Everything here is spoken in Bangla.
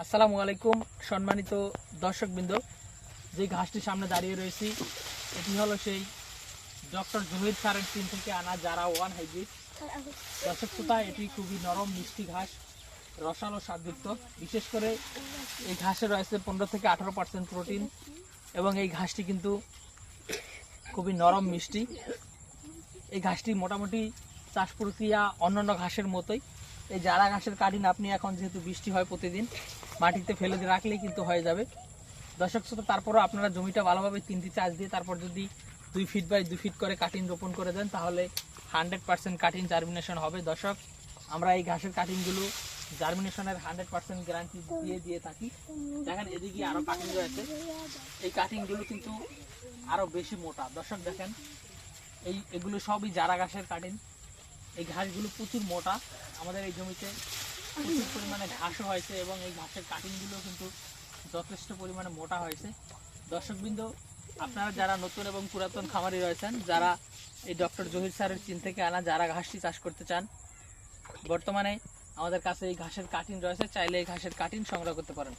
আসসালামু আলাইকুম, সম্মানিত দর্শকবৃন্দ। যে ঘাসটির সামনে দাঁড়িয়ে রয়েছি, এটি হলো সেই ডক্টর জহির স্যারের টিম থেকে আনা যারা ওয়ান হাইব্রিড। দর্শক শ্রোতা, এটি খুবই নরম, মিষ্টি ঘাস, রসালো, স্বাদযুক্ত। বিশেষ করে এই ঘাসে রয়েছে পনেরো থেকে আঠারো পার্সেন্ট প্রোটিন এবং এই ঘাসটি কিন্তু খুবই নরম, মিষ্টি। এই ঘাসটি মোটামুটি চাষ প্রক্রিয়া অন্যান্য ঘাসের মতোই। এই জারা ঘাসের কাটিন আপনি এখন যেহেতু বৃষ্টি হয় প্রতিদিন, মাটিতে ফেলে রাখলেই কিন্তু হয়ে যাবে। দর্শক শ্রোতা, তারপরও আপনারা জমিটা ভালোভাবে তিনটি চাষ দিয়ে তারপর যদি দুই ফিট বাই দুই ফিট করে কাটিন রোপণ করে দেন, তাহলে হান্ড্রেড পার্সেন্ট কাটিন জার্মিনেশন হবে। দর্শক, আমরা এই ঘাসের কাটিনগুলো জার্মিনেশনের হান্ড্রেড পার্সেন্ট গ্যারান্টি দিয়ে দিয়ে থাকি। দেখেন, এদিকে আরও কাটিং রয়েছে। এই কাটিংগুলো কিন্তু আরও বেশি মোটা। দর্শক, দেখেন, এই, এগুলো সবই জারা ঘাসের কাটিং এই ঘাসগুলো প্রচুর মোটা। আমাদের এই জমিতে প্রচুর পরিমাণে ঘাসও হয়েছে এবং এই ঘাসের কাটিংগুলো কিন্তু যথেষ্ট পরিমাণে মোটা হয়েছে। দর্শকবৃন্দ, আপনারা যারা নতুন এবং পুরাতন খামারি রয়েছেন, যারা এই ডক্টর জহির স্যারের চিন থেকে আনা যারা ঘাসটি চাষ করতে চান, বর্তমানে আমাদের কাছে এই ঘাসের কাটিং রয়েছে। চাইলে এই ঘাসের কাটিং সংগ্রহ করতে পারেন।